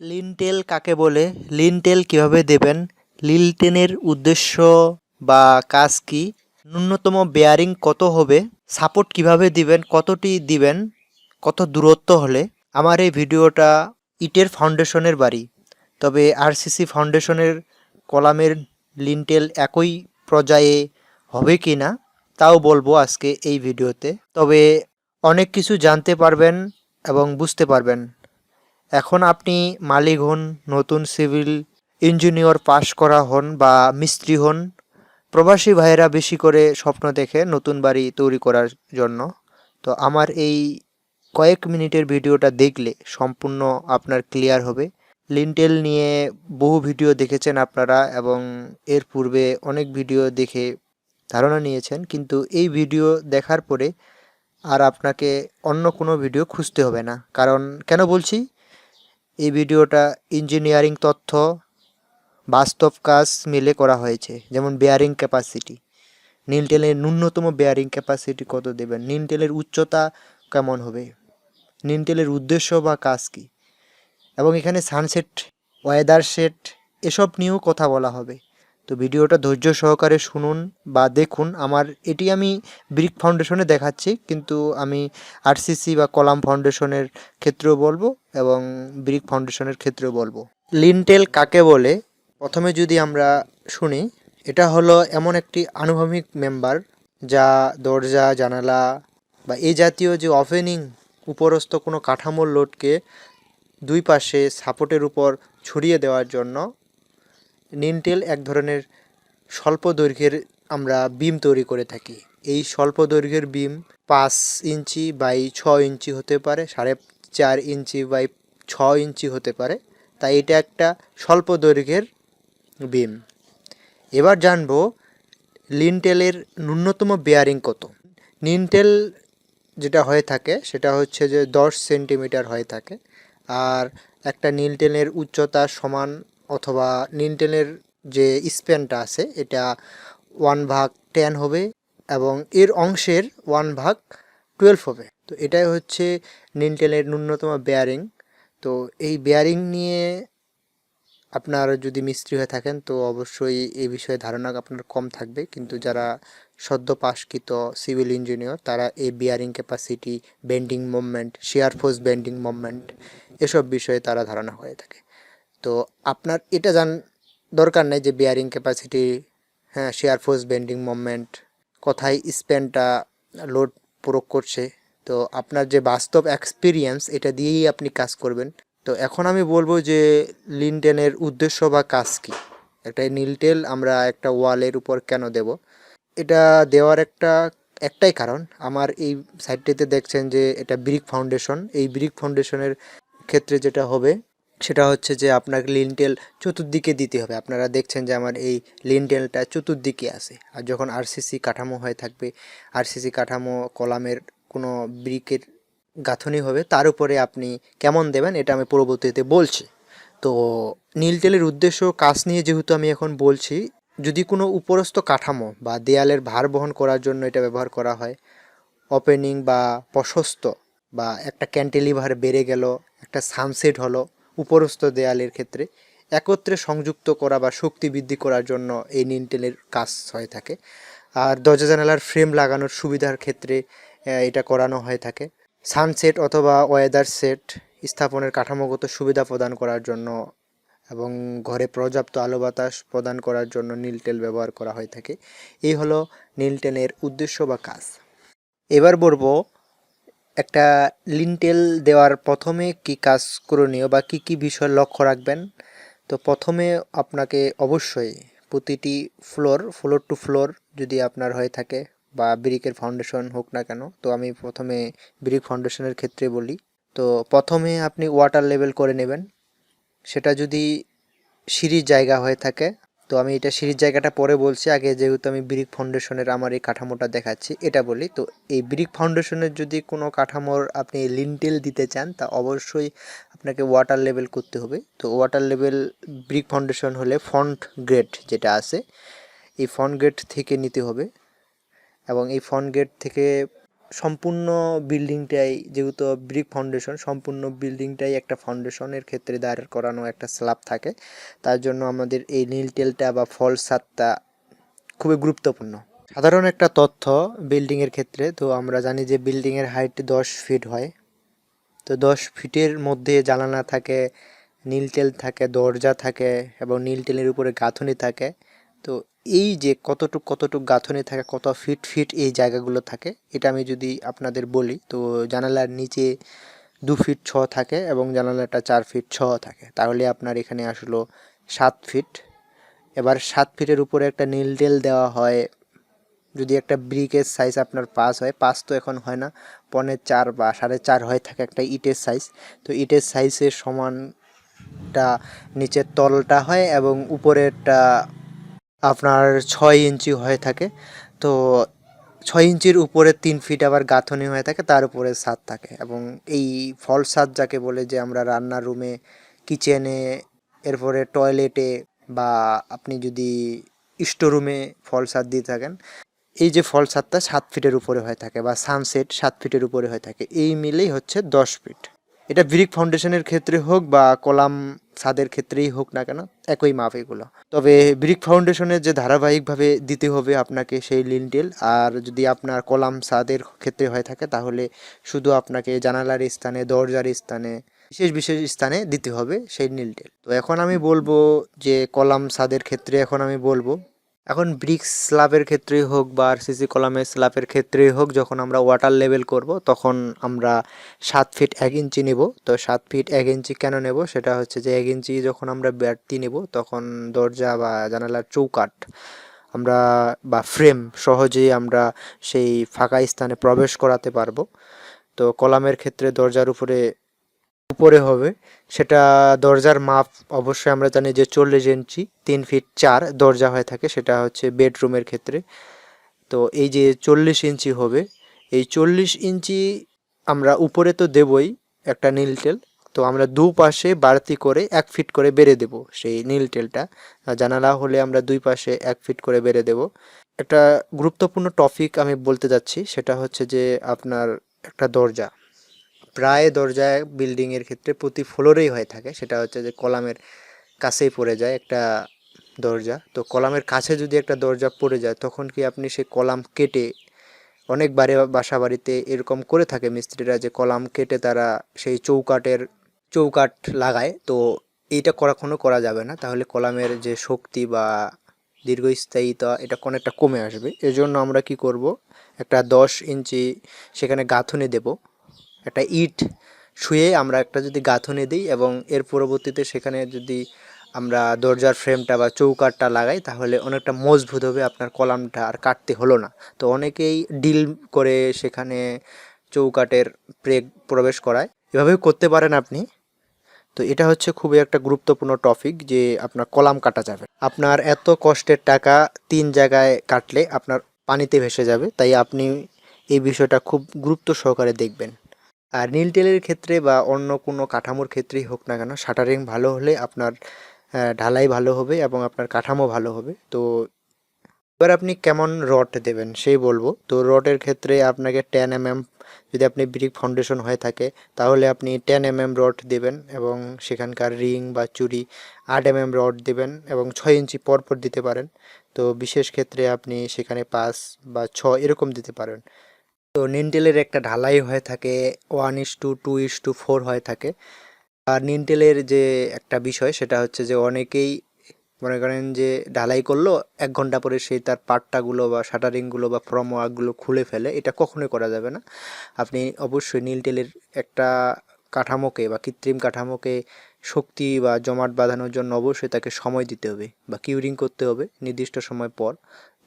Lintel কাকে বলে? Lintel কীভাবে দেবেন? লিনটেনের উদ্দেশ্য বা কাজ কি? ন্যূনতম বেয়ারিং কত হবে? সাপোর্ট কীভাবে দিবেন? কতটি দিবেন? কত দূরত্ব হলে? আমার এই ভিডিওটা ইটের ফাউন্ডেশনের বাড়ি। তবে আরসিসি ফাউন্ডেশনের কলামের লিনটেল একই পর্যায়ে হবে কি না, তাও বলব আজকে এই ভিডিওতে। তবে অনেক কিছু জানতে পারবেন এবং বুঝতে পারবেন। এখন আপনি মালিক হন, নতুন সিভিল ইঞ্জিনিয়র পাশ করা হন বা মিস্ত্রি হন, প্রবাসী ভাইয়েরা বেশি করে স্বপ্ন দেখে নতুন বাড়ি তৈরি করার জন্য। তো আমার এই কয়েক মিনিটের ভিডিওটা দেখলে সম্পূর্ণ আপনার ক্লিয়ার হবে। লিনটেল নিয়ে বহু ভিডিও দেখেছেন আপনারা এবং এর পূর্বে অনেক ভিডিও দেখে ধারণা নিয়েছেন, কিন্তু এই ভিডিও দেখার পরে আর আপনাকে অন্য কোনো ভিডিও খুঁজতে হবে না। কারণ কেন বলছি? এই ভিডিওটা ইঞ্জিনিয়ারিং তথ্য, বাস্তব কাজ মিলে করা হয়েছে। যেমন বেয়ারিং ক্যাপাসিটি নীলটেলের ন্যূনতম বেয়ারিং ক্যাপাসিটি কত দেবেন? নীলটেলের উচ্চতা কেমন হবে? নীলটেলের উদ্দেশ্য বা কাজ কী? এবং এখানে সানসেট ওয়েদার সেট এসব নিয়েও কথা বলা হবে। তো ভিডিওটা ধৈর্য সহকারে শুনুন বা দেখুন। আমার, এটি আমি ব্রিক ফাউন্ডেশনে দেখাচ্ছি, কিন্তু আমি আরসিসি বা কলাম ফাউন্ডেশনের ক্ষেত্রেও বলব এবং ব্রিক ফাউন্ডেশনের ক্ষেত্রেও বলব। লিনটেল কাকে বলে? প্রথমে যদি আমরা শুনি, এটা হলো এমন একটি আনুভূমিক মেম্বার যা দরজা, জানালা বা এই জাতীয় যে ওপেনিং, উপরস্থ কোনো কাঠামোর লোডকে দুই পাশে সাপোর্টের উপর ছড়িয়ে দেওয়ার জন্য নিনটেল এক ধরনের স্বল্প দৈর্ঘ্যের আমরা বিম তৈরি করে থাকি। এই স্বল্প দৈর্ঘ্যের বিম পাঁচ ইঞ্চি বাই ছ ইঞ্চি হতে পারে, সাড়ে চার ইঞ্চি বাই ছ ইঞ্চি হতে পারে। তাই এটা একটা স্বল্প দৈর্ঘ্যের বিম এবার জানব লিনটেলের ন্যূনতম বেয়ারিং কত। নিনটেল যেটা হয়ে থাকে, সেটা হচ্ছে যে দশ সেন্টিমিটার হয়ে থাকে, আর একটা নীলটেনের উচ্চতা সমান অথবা নীলটেনের যে স্প্যানটা আছে, এটা ওয়ান ভাগ টেন হবে এবং এর অংশের ওয়ান ভাগ টুয়েলভ হবে। তো এটাই হচ্ছে নীলটেনের ন্যূনতম বেয়ারিং তো এই বেয়ারিং নিয়ে আপনার যদি মিস্ত্রি হয়ে থাকেন, তো অবশ্যই এই বিষয়ে ধারণা আপনার কম থাকবে। কিন্তু যারা সদ্য পাশকৃত সিভিল ইঞ্জিনিয়ার তারা এই bearing capacity bending movement shear force bending movement এসব বিষয়ে তারা ধারণা হয়ে থাকে। তো আপনার এটা জান দরকার নেই যে বিয়ারিং ক্যাপাসিটি হ্যাঁ শেয়ার ফোর্স বেন্ডিং মুভমেন্ট কোথায় স্প্যানটা লোড প্রয়োগ করছে। তো আপনার যে বাস্তব এক্সপিরিয়েন্স এটা দিয়েই আপনি কাজ করবেন। তো এখন আমি বলব যে লিনটেনের উদ্দেশ্য বা কাজ কী? একটা নীলটেল আমরা একটা ওয়ালের উপর কেন দেব? এটা দেওয়ার একটা, একটাই কারণ। আমার এই সাইডটিতে দেখছেন যে এটা ব্রিক ফাউন্ডেশন এই ব্রিক ফাউন্ডেশনের ক্ষেত্রে যেটা হবে সেটা হচ্ছে যে আপনাকে লিনটেল চতুর্দিকে দিতে হবে। আপনারা দেখছেন যে আমার এই লিনটেলটা চতুর্দিকে আছে। আর যখন আরসিসি কাঠামো হয়ে থাকবে আরসিসি কাঠামো কলামের কোনো ব্রিকের গাঁথনি হবে, তার উপরে আপনি কেমন দেবেন এটা আমি পরবর্তীতে বলছি। তো নীলটেলের উদ্দেশ্য কাজ নিয়ে যেহেতু আমি এখন বলছি, যদি কোনো উপরস্থ কাঠামো বা দেয়ালের ভার বহন করার জন্য এটা ব্যবহার করা হয় ওপেনিং বা প্রশস্ত বা একটা ক্যান্টিলিভার বেড়ে গেল, একটা সানসেট হলো উপরস্থ দেয়ালের ক্ষেত্রে একত্রে সংযুক্ত করা বা শক্তি বৃদ্ধি করার জন্য এই নিনটেলের কাজ হয়ে থাকে। আর দরজা জানালার ফ্রেম লাগানোর সুবিধার ক্ষেত্রে এটা করানো হয়ে থাকে। সানসেট অথবা ওয়েদার সেট স্থাপনের কাঠামোগত সুবিধা প্রদান করার জন্য এবং ঘরে পর্যাপ্ত আলো বাতাস প্রদান করার জন্য নীলটেল ব্যবহার করা হয়ে থাকে। এই হলো নীলটেলের উদ্দেশ্য বা কাজ। এবার বলব একটা লিনটেল দেওয়ার প্রথমে কি কাজ করণীয় বা কি কি বিষয় লক্ষ্য রাখবেন? তো প্রথমে আপনাকে অবশ্যই প্রতিটি ফ্লোর ফ্লোর টু ফ্লোর যদি আপনার হয়ে থাকে বা ব্রিকের ফাউন্ডেশন হোক না কেন, তো আমি প্রথমে ব্রিক ফাউন্ডেশনের ক্ষেত্রে বলি। তো প্রথমে আপনি ওয়াটার লেভেল করে নেবেন। সেটা যদি সিঁড়ির জায়গা হয়ে থাকে তো আমি এটা সিঁড়ির জায়গাটা পরে বলছি, আগে যেহেতু আমি ব্রিক ফাউন্ডেশনের আমার এই কাঠামোটা দেখাচ্ছি, এটা বলি। তো এই ব্রিক ফাউন্ডেশনের যদি কোনো কাঠামোর আপনি লিনটেল দিতে চান, তা অবশ্যই আপনাকে ওয়াটার লেভেল করতে হবে। তো ওয়াটার লেভেল ব্রিক ফাউন্ডেশন হলে ফন্ট গ্রেড যেটা আছে, এই ফন্ট গ্রেড থেকে নিতে হবে। এবং এই ফন্ট গ্রেড থেকে সম্পূর্ণ বিল্ডিংটাই যেহেতু ব্রিক ফাউন্ডেশন, সম্পূর্ণ বিল্ডিংটাই একটা ফাউন্ডেশনের ক্ষেত্রে দাঁড় করানো একটা স্ল্যাব থাকে। তার জন্য আমাদের এই নীল টেলটা বা ফল ছাদটা খুবই গুরুত্বপূর্ণ। সাধারণ একটা তথ্য বিল্ডিংয়ের ক্ষেত্রে, তো আমরা জানি যে বিল্ডিংয়ের হাইট দশ ফিট হয়। তো দশ ফিটের মধ্যে জানালা থাকে, নীল টেল থাকে, দরজা থাকে এবং নীল টেলের উপরে গাঁথনি থাকে। তো এই যে কতটুক কতটুক গাঁথনি থাকে, কত ফিট ফিট এই জায়গাগুলো থাকে, এটা আমি যদি আপনাদের বলি, তো জানালার নিচে দু ফিট ছ থাকে এবং জানালাটা চার ফিট ছ থাকে। তাহলে আপনার এখানে আসলো সাত ফিট এবার সাত ফিটের উপরে একটা নীল টেল দেওয়া হয়। যদি একটা ব্রিকের সাইজ আপনার পাঁচ হয়, পাঁচ তো এখন হয় না পনেরো চার বা সাড়ে চার হয়ে থাকে একটা ইটের সাইজ তো ইটের সাইজের সমানটা নিচের তলটা হয় এবং উপরেরটা আপনার ছয় ইঞ্চি হয়ে থাকে। তো ছয় ইঞ্চির উপরে তিন ফিট আবার গাঁথনি হয়ে থাকে, তার উপরে ছাদ থাকে। এবং এই ফল ছাদ যাকে বলে যে আমরা রান্নার রুমে কিচেনে এরপরে টয়লেটে বা আপনি যদি স্টোরুমে ফল ছাদ দিয়ে থাকেন, এই যে ফল ছাদটা সাত ফিটের উপরে হয়ে থাকে বা সানসেট সাত ফিটের উপরে হয়ে থাকে। এই মিলেই হচ্ছে দশ ফিট এটা ব্রিক ফাউন্ডেশনের ক্ষেত্রে হোক বা কলাম ছাদের ক্ষেত্রেই হোক না কেন, একই মাপ এগুলো। তবে ব্রিক ফাউন্ডেশনের যে ধারাবাহিকভাবে দিতে হবে আপনাকে সেই লিনটেল আর যদি আপনার কলাম ছাদের ক্ষেত্রে হয়ে থাকে, তাহলে শুধু আপনাকে জানালার স্থানে, দরজার স্থানে, বিশেষ বিশেষ স্থানে দিতে হবে সেই নীলটেল তো এখন আমি বলব যে কলাম ছাদের ক্ষেত্রে এখন আমি বলব এখন ব্রিক স্ল্যাবের ক্ষেত্রেই হোক বা আর আরসিসি কলামের স্ল্যাবের ক্ষেত্রেই হোক, যখন আমরা ওয়াটার লেভেল করব, তখন আমরা সাত ফিট এক ইঞ্চি নেব। তো সাত ফিট এক ইঞ্চি কেন নেব? সেটা হচ্ছে যে এক ইঞ্চি যখন আমরা ব্যাটটি নেব, তখন দরজা বা জানালার চৌকাঠ আমরা বা ফ্রেম সহজেই আমরা সেই ফাঁকা স্থানে প্রবেশ করাতে পারব। তো কলামের ক্ষেত্রে দরজার উপরে উপরে হবে, সেটা দরজার মাপ অবশ্যই আমরা জানি যে চল্লিশ ইঞ্চি, তিন ফিট চার দরজা হয়ে থাকে, সেটা হচ্ছে বেডরুমের ক্ষেত্রে। তো এই যে চল্লিশ ইঞ্চি হবে, এই চল্লিশ ইঞ্চি আমরা উপরে তো দেবই একটা নীল টেল তো আমরা দুপাশে বাড়তি করে এক ফিট করে বেড়ে দেব সেই নীল টেলটা জানালা হলে আমরা দুই পাশে এক ফিট করে বেড়ে দেব। একটা গুরুত্বপূর্ণ টপিক আমি বলতে যাচ্ছি, সেটা হচ্ছে যে আপনার একটা দরজা। প্রায় দরজায় বিল্ডিংয়ের ক্ষেত্রে প্রতি ফ্লোরেই হয়ে থাকে। সেটা হচ্ছে যে কলামের কাছেই পড়ে যায় একটা দরজা। তো কলামের কাছে যদি একটা দরজা পড়ে যায়, তখন কি আপনি সেই কলাম কেটে অনেক বাড়ি বাসা বাড়িতে এরকম করে থাকে মিস্ত্রিরা যে কলাম কেটে তারা সেই চৌকাটের চৌকাঠ লাগায়? তো এইটা করা কোনো করা যাবে না। তাহলে কলামের যে শক্তি বা দীর্ঘস্থায়িতা, এটা অনেকটা কমে আসবে। এজন্য আমরা কি করব? একটা দশ ইঞ্চি সেখানে গাঁথনি দেব। একটা ইট শুয়ে আমরা একটা যদি গাঁথনি দিই এবং এর পরবর্তীতে সেখানে যদি আমরা দরজার ফ্রেমটা বা চৌকাঠটা লাগাই, তাহলে অনেকটা মজবুত হবে, আপনার কলামটা আর কাটতে হলো না। তো অনেকেই ডিল করে সেখানে চৌকাঠের প্রেগ প্রবেশ করায়। এভাবেও করতে পারেন আপনি। তো এটা হচ্ছে খুবই একটা গুরুত্বপূর্ণ টপিক যে আপনার কলাম কাটা যাবে। আপনার এত কষ্টের টাকা তিন জায়গায় কাটলে আপনার পানিতে ভেসে যাবে, তাই আপনি এই বিষয়টা খুব গুরুত্ব সহকারে দেখবেন। আর নীল টেলের ক্ষেত্রে বা অন্য কোনো কাঠামোর ক্ষেত্রেই হোক না কেন, শাটারিং ভালো হলে আপনার ঢালাই ভালো হবে এবং আপনার কাঠামো ভালো হবে। তো এবার আপনি কেমন রড দেবেন সেই বলব। তো রডের ক্ষেত্রে আপনাকে টেন এম এম যদি আপনি ব্রিক ফাউন্ডেশন হয়ে থাকে, তাহলে আপনি টেন এম এম রড দেবেন এবং সেখানকার রিং বা চুরি আট এম এম রড দেবেন এবং ছয় ইঞ্চি পর পর দিতে পারেন। তো বিশেষ ক্ষেত্রে আপনি সেখানে পাঁচ বা ছ এরকম দিতে পারেন। তো নিনটেলের একটা ঢালাই হয়ে থাকে one is to two is to four হয়ে থাকে। আর নিনটেলের যে একটা বিষয়, সেটা হচ্ছে যে অনেকেই মনে করেন যে ঢালাই করল, এক ঘণ্টা পরে সেই তার পাট্টাগুলো বা শাটারিংগুলো বা ফ্রম ওয়ার্কগুলো খুলে ফেলে, এটা কখনোই করা যাবে না। আপনি অবশ্যই নীলটেলের একটা কাঠামোকে বা কৃত্রিম কাঠামোকে শক্তি বা জমাট বাঁধানোর জন্য অবশ্যই তাকে সময় দিতে হবে বা কিউরিং করতে হবে নির্দিষ্ট সময় পর।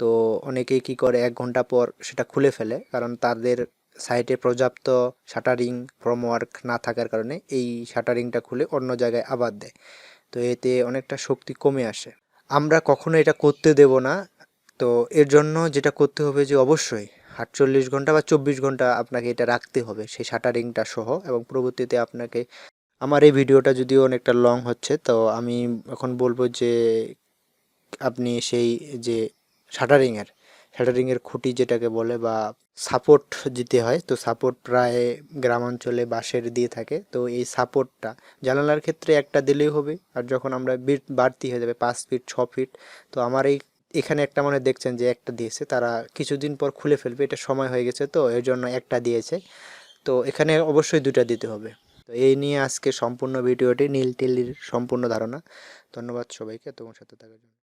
তো অনেকেই কি করে এক ঘণ্টা পর সেটা খুলে ফেলে, কারণ তাদের সাইটে পর্যাপ্ত শাটারিং, ফ্রমওয়ার্ক না থাকার কারণে এই শাটারিংটা খুলে অন্য জায়গায় আবার দেয়। তো এতে অনেকটা শক্তি কমে আসে। আমরা কখনো এটা করতে দেব না। তো এর জন্য যেটা করতে হবে যে অবশ্যই আটচল্লিশ ঘণ্টা বা চব্বিশ ঘণ্টা আপনাকে এটা রাখতে হবে, সেই শাটারিংটা সহ। এবং পরবর্তীতে আপনাকে, আমার এই ভিডিওটা যদিও অনেকটা লং হচ্ছে, তো আমি এখন বলব যে আপনি সেই যে শাটারিংয়ের হেডারিংয়ের খুঁটি যেটাকে বলে বা সাপোর্ট দিতে হয়, তো সাপোর্ট প্রায় গ্রাম অঞ্চলে বাঁশের দিয়ে থাকে, তো এই সাপোর্টটা জানালার ক্ষেত্রে একটা দিলেই হবে, আর যখন আমরা বিট বাড়তি হয়ে যাবে, পাঁচ ফিট, ছ ফিট, তো আমার এই, এখানে একটা মনে দেখছেন যে একটা দিয়েছে, তারা কিছুদিন পর খুলে ফেলবে, এটা সময় হয়ে গেছে তো, এর জন্য একটা দিয়েছে, তো এখানে অবশ্যই দুটা দিতে হবে, তো এই নিয়ে আজকে সম্পূর্ণ ভিডিওটি নীল টিলির সম্পূর্ণ ধারণা, ধন্যবাদ সবাইকে, তোমার সাথে থাকার জন্য।